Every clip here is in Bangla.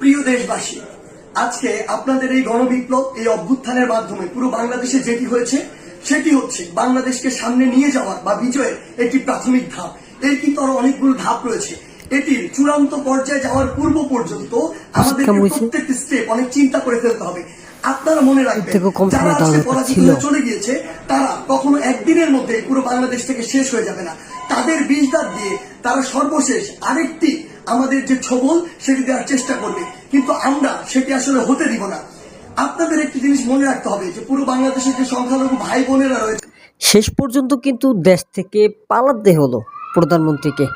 প্রিয় দেশবাসী, আজকে আপনাদের এই গণবিপ্লব এই অভ্যুত্থানের মাধ্যমে পুরো বাংলাদেশে যেটি হয়েছে, সেটি হচ্ছে বাংলাদেশকে সামনে নিয়ে যাওয়ার বা বিজয়ের একটি প্রাথমিক ধাপ। এর কিন্তু আরও অনেকগুলো ধাপ রয়েছে। এটির চূড়ান্ত পর্যায়ে যাওয়ার পূর্ব পর্যন্ত আমাদের প্রত্যেকটি স্টেপ অনেক চিন্তা করে ফেলতে হবে। আপনারা মনে রাখবেন যারা আজকে পরাজিত হয়ে চলে গিয়েছে তারা কখনো একদিনের মধ্যে পুরো বাংলাদেশ থেকে শেষ হয়ে যাবে না। তাদের বিষ দাঁত দিয়ে তারা সর্বশেষ আরেকটি আমাদের যে ছবল সেটি দেওয়ার চেষ্টা করবে। কিন্তু আমরা সেটি আসলে হতে দিব না। আপনাদের একটি জিনিস মনে রাখতে হবে যে পুরো বাংলাদেশের যে সংখ্যালঘু ভাই বোনেরা রয়েছে শেষ পর্যন্ত কিন্তু দেশ থেকে পালাতে হলো। প্রধানমন্ত্রীকে।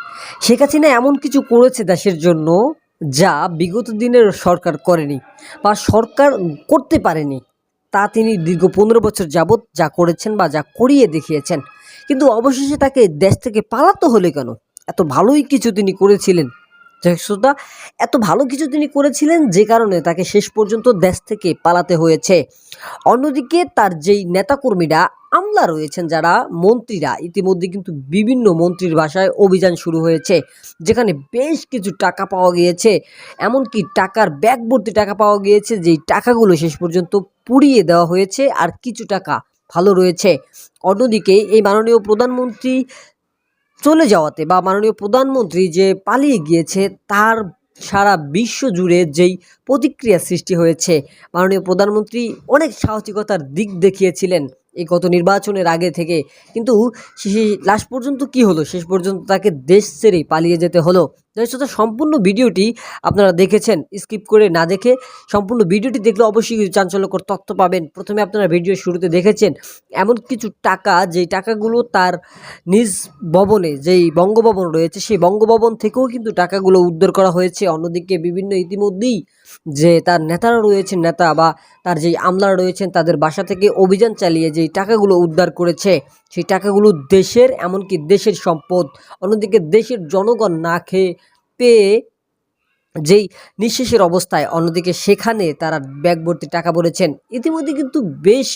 শেখ হাসিনা এমন কিছু করেছে দেশের জন্য যা বিগত দিনের সরকার করেনি বা সরকার করতে পারেনি। তা তিনি দীর্ঘ পনেরো বছর যাবৎ যা করেছেন বা যা করিয়ে দেখিয়েছেন। কিন্তু অবশেষে তাকে দেশ থেকে পালাতে হলে কেন? এত ভালোই কিছু তিনি করেছিলেন। যাই শ্রোতা, এত ভালো কিছু তিনি করেছিলেন যে কারণে তাকে শেষ পর্যন্ত দেশ থেকে পালাতে হয়েছে। অন্যদিকে তার যেই নেতাকর্মীরা আমলা রয়েছেন যারা মন্ত্রীরা ইতিমধ্যে কিন্তু বিভিন্ন মন্ত্রীর ভাষায় অভিযান শুরু হয়েছে যেখানে বেশ কিছু টাকা পাওয়া গিয়েছে। এমনকি টাকার ব্যাগ ভর্তি টাকা পাওয়া গিয়েছে যেই টাকাগুলো শেষ পর্যন্ত পুড়িয়ে দেওয়া হয়েছে আর কিছু টাকা ভালো রয়েছে। অন্যদিকে এই মাননীয় প্রধানমন্ত্রী চলে যাওয়াতে বা মাননীয় প্রধানমন্ত্রী যে পালিয়ে গিয়েছে, তার সারা বিশ্ব জুড়ে যেই প্রতিক্রিয়া সৃষ্টি হয়েছে, মাননীয় প্রধানমন্ত্রী অনেক সাহসিকতার দিক দেখিয়েছিলেন এই গত নির্বাচনের আগে থেকে। কিন্তু লাস্ট পর্যন্ত কি হলো? শেষ পর্যন্ত তাকে দেশ ছেড়ে পালিয়ে যেতে হলো। দর্শক সম্পূর্ণ ভিডিওটি আপনারা দেখেছেন স্কিপ করে না দেখে সম্পূর্ণ ভিডিওটি দেখলে অবশ্যই কিছু চাঞ্চল্যকর তথ্য পাবেন। প্রথমে আপনারা ভিডিও শুরুতে দেখেছেন, এমন কিছু টাকা, যেই টাকাগুলো তার নিজ ভবনে, যেই বঙ্গভবন রয়েছে, সেই বঙ্গভবন থেকেও কিন্তু টাকাগুলো উদ্ধার করা হয়েছে। অন্যদিকে বিভিন্ন ইতিমধ্যেই যে তার নেতারা রয়েছেন, নেতা বা তার যেই আমলারা রয়েছেন, তাদের বাসা থেকে অভিযান চালিয়ে যেই টাকাগুলো উদ্ধার করেছে, সেই টাকাগুলো দেশের, এমনকি দেশের সম্পদ। অন্যদিকে দেশের জনগণ না খেয়ে পেয়ে যেই নিঃশেষের অবস্থায় অন্যদিকে সেখানে তারা ব্যাগ ভর্তি টাকা বলেছেন। ইতিমধ্যে কিন্তু বেশ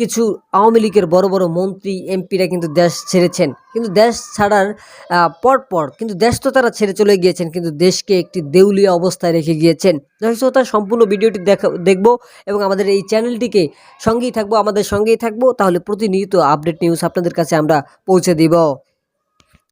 কিছু আওয়ামী লীগের বড় বড় মন্ত্রী, এমপিরা কিন্তু দেশ ছেড়েছেন। কিন্তু দেশ ছাড়ার পরপর কিন্তু দেশ তো তারা ছেড়ে চলে গিয়েছেন, কিন্তু দেশকে একটি দেউলিয়া অবস্থায় রেখে গিয়েছেন। দর্শক তার সম্পূর্ণ ভিডিওটি দেখা, দেখব এবং আমাদের এই চ্যানেলটিকে সঙ্গেই থাকব, আমাদের সঙ্গেই থাকব। তাহলে প্রতিনিয়ত আপডেট নিউজ আপনাদের কাছে আমরা পৌঁছে দিব।